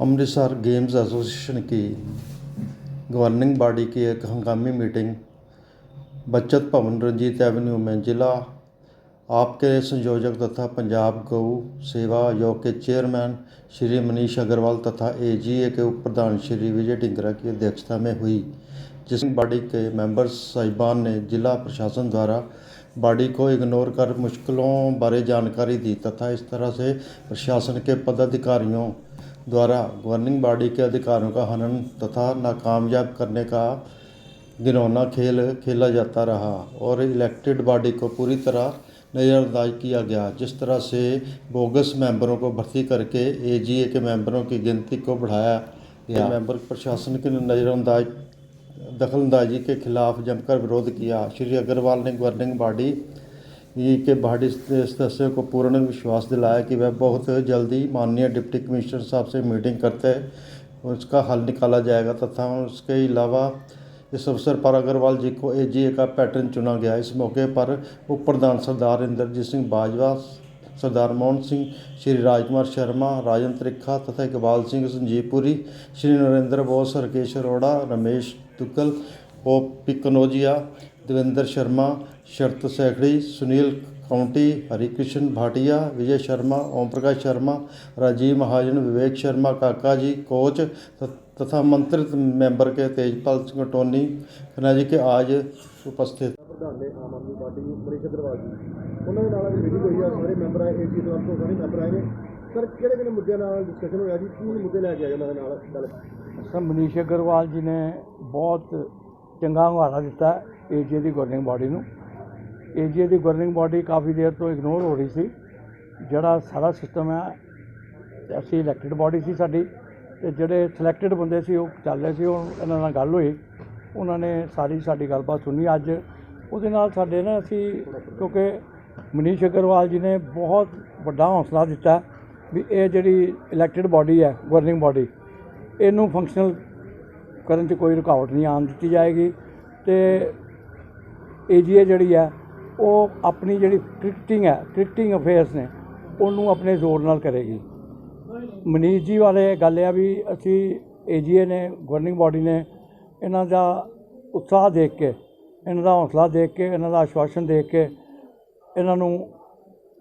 Amritsar games association کی governing body کی ایک ہنگامی میٹنگ بچت بھون رنجیت ایونیو میں ضلع آپ کے سنجوجک تتھا پنجاب گو سیوا یو کے چیئرمین شری منیش اگروال تتھا اے جی اے کے اپ پردھان شری وجے ڈنگرا کی ادھیکشتا میں ہوئی جس باڈی کے ممبر صاحبان نے ضلع پرشاسن دوارا باڈی کو اگنور کر مشکلوں بارے جانکاری دی تتھا اس طرح سے پرشاسن کے پدادھکاریوں دوارا گورننگ باڈی کے ادھیکاروں کا ہنن تتھا ناکامیاب کرنے کا گھنونا کھیل کھیلا جاتا رہا اور الیکٹڈ باڈی کو پوری طرح نظر انداز کیا گیا۔ جس طرح سے بوگس ممبروں کو بھرتی کر کے اے جی اے کے ممبروں کی گنتی کو بڑھایا گیا۔ ممبر پرشاسن کی نظر انداز دخل اندازی کے خلاف جم کر ورودھ کیا۔ شری اگروال نے گورننگ باڈی के बॉडी सदस्यों को पूर्ण विश्वास दिलाया कि वह बहुत जल्दी माननीय डिप्टी कमिश्नर साहब से मीटिंग करते उसका हल निकाला जाएगा तथा उसके अलावा इस अवसर पर अग्रवाल जी को एजीए का पैटर्न चुना गया इस मौके पर उप प्रधान सरदार इंद्रजीत सिंह बाजवा सरदार मोहन सिंह श्री राजकुमार शर्मा राजन त्रिखा तथा इकबाल सिंह संजीवपुरी श्री नरेंद्र बोस हरकेश अरोड़ा रमेश दुग्गल ओ पी कनौजिया देवेंद्र शर्मा शरत सैखड़ी सुनील काउंटी हरिकृष्ण भाटिया विजय शर्मा ओम प्रकाश शर्मा राजीव महाजन विवेक शर्मा काका जी कोच त- तथा मंत्रित मेंबर के तेजपाल सिंह टोनी खन्ना जी के आज उपस्थित ਪ੍ਰਧਾਨ ਨੇ ਆਮ ਆਦਮੀ ਪਾਰਟੀ ਮਨੀਸ਼ ਅਗਰਵਾਲ ਜੀ ਉਹਨਾਂ ਦੇ ਨਾਲ ਅੱਜ ਮੀਟਿੰਗ ਹੋਈ ਆ ਸਾਰੇ ਮੈਂਬਰ ਆਏ ਏਜੀ ਕਲੱਬ ਤੋਂ ਸਾਰੇ ਮੈਂਬਰ ਆਏ ਨੇ ਸਰ ਕਿਹੜੇ ਕਿਹੜੇ ਮੁੱਦਿਆਂ ਨਾਲ ਡਿਸਕਸ਼ਨ ਹੋਇਆ ਜੀ ਕੀ ਮੁੱਦੇ ਲੈ ਕੇ ਆਏ ਉਹਨਾਂ ਦੇ ਨਾਲ ਗੱਲ ਸਰ ਮਨੀਸ਼ ਅਗਰਵਾਲ ਜੀ ਨੇ ਬਹੁਤ ਚੰਗਾ ਹੰਗਾਰਾ ਦਿੱਤਾ ਏਜੀਏ ਦੀ ਗਵਰਨਿੰਗ ਬਾਡੀ ਨੂੰ। ਏਜੀਏ ਦੀ ਗਵਰਨਿੰਗ ਬਾਡੀ ਕਾਫੀ ਦੇਰ ਤੋਂ ਇਗਨੋਰ ਹੋ ਰਹੀ ਸੀ। ਜਿਹੜਾ ਸਾਰਾ ਸਿਸਟਮ ਹੈ, ਅਸੀਂ ਇਲੈਕਟਿਡ ਬਾਡੀ ਸੀ ਸਾਡੀ ਤੇ ਜਿਹੜੇ ਸਿਲੈਕਟਡ ਬੰਦੇ ਸੀ, ਉਹ ਚੱਲ ਰਹੇ ਸੀ, ਉਹ ਇਹਨਾਂ ਨਾਲ ਗੱਲ ਹੋਈ। ਉਹਨਾਂ ਨੇ ਸਾਰੀ ਸਾਡੀ ਗੱਲਬਾਤ ਸੁਣੀ ਅੱਜ। ਉਹਦੇ ਨਾਲ ਸਾਡੇ ਨਾ ਅਸੀਂ, ਕਿਉਂਕਿ ਮਨੀਸ਼ ਅਗਰਵਾਲ ਜੀ ਨੇ ਬਹੁਤ ਵੱਡਾ ਹੌਸਲਾ ਦਿੱਤਾ ਵੀ ਇਹ ਜਿਹੜੀ ਇਲੈਕਟਿਡ ਬਾਡੀ ਹੈ ਗਵਰਨਿੰਗ ਬਾਡੀ ਇਹਨੂੰ ਫੰਕਸ਼ਨਲ ਕਰਨ 'ਚ ਕੋਈ ਰੁਕਾਵਟ ਨਹੀਂ ਆਉਣ ਦਿੱਤੀ ਜਾਏਗੀ ਤੇ ਏਜੀਏ ਜਿਹੜੀ ਹੈ ਉਹ ਆਪਣੀ ਜਿਹੜੀ ਕ੍ਰਿਕਟਿੰਗ ਹੈ ਕ੍ਰਿਕਟਿੰਗ ਅਫੇਅਰਸ ਨੇ, ਉਹਨੂੰ ਆਪਣੇ ਜ਼ੋਰ ਨਾਲ ਕਰੇਗੀ। ਮਨੀਸ਼ ਜੀ ਵਾਲੇ ਗੱਲ ਆ ਵੀ ਅਸੀਂ ਏਜੀਏ ਨੇ ਗਵਰਨਿੰਗ ਬਾਡੀ ਨੇ, ਇਹਨਾਂ ਦਾ ਉਤਸ਼ਾਹ ਦੇਖ ਕੇ, ਇਹਨਾਂ ਦਾ ਹੌਸਲਾ ਦੇਖ ਕੇ, ਇਹਨਾਂ ਦਾ ਆਸ਼ਵਾਸਨ ਦੇਖ ਕੇ, ਇਹਨਾਂ ਨੂੰ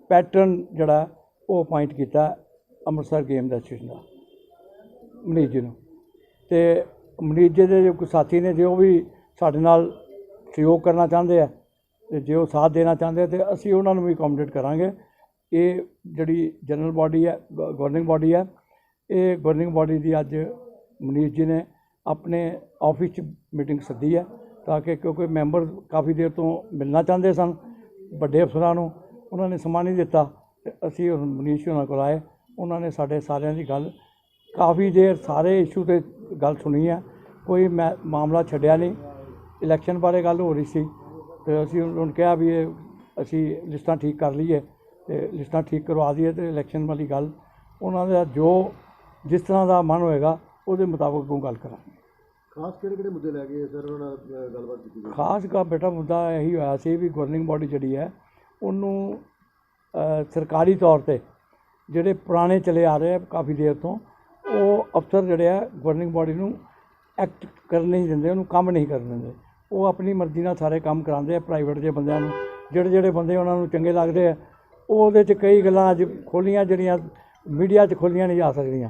ਪੈਟਰਨ ਜਿਹੜਾ, ਉਹ ਅਪਾਇੰਟ ਕੀਤਾ ਅੰਮ੍ਰਿਤਸਰ ਗੇਮ ਦਾ ਐਸੋਸੀਏਸ਼ਨ ਦਾ। ਮਨੀਸ਼ ਜੀ ਨੂੰ। ਤੇ ਮਨੀਸ਼ ਜੀ ਦੇ ਜੋ ਕੋਈ ਸਾਥੀ ਨੇ, ਜੋ ਵੀ ਸਾਡੇ ਨਾਲ ਸਹਿਯੋਗ ਕਰਨਾ ਚਾਹੁੰਦੇ ਆ ਤੇ ਜੇ ਉਹ ਸਾਥ ਦੇਣਾ ਚਾਹੁੰਦੇ ਆ ਤੇ ਅਸੀਂ ਉਹਨਾਂ ਨੂੰ ਵੀ ਅਕੋਮੋਡੇਟ ਕਰਾਂਗੇ। ਇਹ ਜਿਹੜੀ ਜਨਰਲ ਬਾਡੀ ਹੈ ਗਵਰਨਿੰਗ ਬਾਡੀ ਹੈ, ਇਹ ਗਵਰਨਿੰਗ ਬਾਡੀ ਦੀ ਅੱਜ ਮਨੀਸ਼ ਜੀ ਨੇ ਆਪਣੇ ਆਫਿਸ 'ਚ ਮੀਟਿੰਗ ਸੱਦੀ ਹੈ ਤਾਂ ਕਿ ਕਿਉਂਕਿ ਮੈਂਬਰ ਕਾਫੀ ਦੇਰ ਤੋਂ ਮਿਲਣਾ ਚਾਹੁੰਦੇ ਸਨ, ਵੱਡੇ ਅਫਸਰਾਂ ਨੂੰ, ਉਹਨਾਂ ਨੇ ਸਮਾਂ ਨਹੀਂ ਦਿੱਤਾ ਤੇ ਅਸੀਂ ਹੁਣ ਮਨੀਸ਼ ਉਹਨਾਂ ਕੋਲ ਆਏ। ਉਹਨਾਂ ਨੇ ਸਾਡੇ ਸਾਰਿਆਂ ਦੀ ਗੱਲ ਕਾਫੀ ਦੇਰ ਸਾਰੇ ਇਸ਼ੂ ਤੇ ਗੱਲ ਸੁਣੀ ਹੈ, ਕੋਈ ਮੈ- ਮਾਮਲਾ ਛੱਡਿਆ ਨਹੀਂ। ਇਲੈਕਸ਼ਨ ਬਾਰੇ ਗੱਲ ਹੋ ਰਹੀ ਸੀ ਤੇ ਅਸੀਂ ਉਹਨਾਂ ਨੂੰ ਕਿਹਾ ਵੀ ਇਹ ਅਸੀਂ ਲਿਸਟਾਂ ਠੀਕ ਕਰ ਲਈਏ ਤੇ ਲਿਸਟਾਂ ਠੀਕ ਕਰਵਾ ਦਈਏ ਤੇ ਇਲੈਕਸ਼ਨ ਵਾਲੀ ਗੱਲ। ਉਹਨਾਂ ਦਾ ਜੋ ਜਿਸ ਤਰ੍ਹਾਂ ਦਾ ਮਨ ਹੋਏਗਾ ਉਹਦੇ ਮੁਤਾਬਕ ਉਹ ਗੱਲ ਕਰਾਂਗੇ। ਖਾਸ ਕਿਹੜੇ ਕਿਹੜੇ ਮੁੱਦੇ ਲੈ ਕੇ ਸਰ ਉਹਨਾਂ ਨਾਲ ਗੱਲਬਾਤ ਕੀਤੀ ਗਈ? ਖਾਸ ਕਾ ਬੇਟਾ ਮੁੱਦਾ ਇਹੀ ਹੋਇਆ ਸੀ ਵੀ ਗਵਰਨਿੰਗ ਬਾਡੀ ਜਿਹੜੀ ਹੈ ਉਹਨੂੰ ਸਰਕਾਰੀ ਤੌਰ ਤੇ ਜਿਹੜੇ ਪੁਰਾਣੇ ਚਲੇ ਆ ਰਹੇ ਆ ਕਾਫੀ ਦੇਰ ਤੋਂ ਉਹ ਅਫਸਰ ਜਿਹੜੇ ਆ ਗਵਰਨਿੰਗ ਬਾਡੀ ਨੂੰ ਐਕਟ ਕਰਨ ਨਹੀਂ ਦਿੰਦੇ ਉਹਨੂੰ ਕੰਮ ਨਹੀਂ ਕਰਨ ਦਿੰਦੇ। ਉਹ ਆਪਣੀ ਮਰਜ਼ੀ ਨਾਲ ਸਾਰੇ ਕੰਮ ਕਰਾਉਂਦੇ ਆ ਪ੍ਰਾਈਵੇਟ ਦੇ ਬੰਦਿਆਂ ਨੂੰ। ਜਿਹੜੇ ਜਿਹੜੇ ਬੰਦੇ ਉਹਨਾਂ ਨੂੰ ਚੰਗੇ ਲੱਗਦੇ ਆ ਉਹ ਉਹਦੇ 'ਚ ਕਈ ਗੱਲਾਂ ਅੱਜ ਖੋਲੀਆਂ ਜਿਹੜੀਆਂ ਮੀਡੀਆ 'ਚ ਖੋਲੀਆਂ ਨਹੀਂ ਜਾ ਸਕਦੀਆਂ।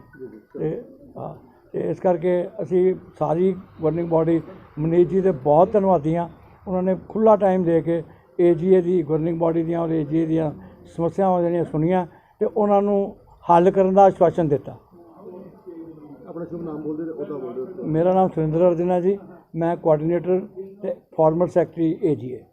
ਤੇ ਹਾਂ ਤੇ ਇਸ ਕਰਕੇ ਅਸੀਂ ਸਾਰੀ ਗਵਰਨਿੰਗ ਬਾਡੀ ਮਨੀਸ਼ ਜੀ ਦੇ ਬਹੁਤ ਧੰਨਵਾਦੀ ਹਾਂ। ਉਹਨਾਂ ਨੇ ਖੁੱਲਾ ਟਾਈਮ ਦੇ ਕੇ ਏਜੀਏ ਦੀ ਗਵਰਨਿੰਗ ਬਾਡੀ ਦੀਆਂ ਔਰ ਏਜੀਏ ਦੀਆਂ ਸਮੱਸਿਆਵਾਂ ਜਿਹੜੀਆਂ ਸੁਣੀਆਂ ਤੇ ਉਹਨਾਂ ਨੂੰ ਹੱਲ ਕਰਨ ਦਾ ਆਸ਼ਵਾਸਨ ਦਿੱਤਾ। ਆਪਣਾ ਸ਼ੁਭ ਨਾਮ ਬੋਲਦੇ ਤੇ ਉਹਦਾ ਬੋਲਦੇ। ਮੇਰਾ ਨਾਮ ਸੁਰਿੰਦਰ ਅਰਜਨ ਜੀ। ਮੈਂ ਕੋਆਰਡੀਨੇਟਰ ਤੇ ਫਾਰਮਰ ਸੈਕਟਰੀ ਏਜੀਏ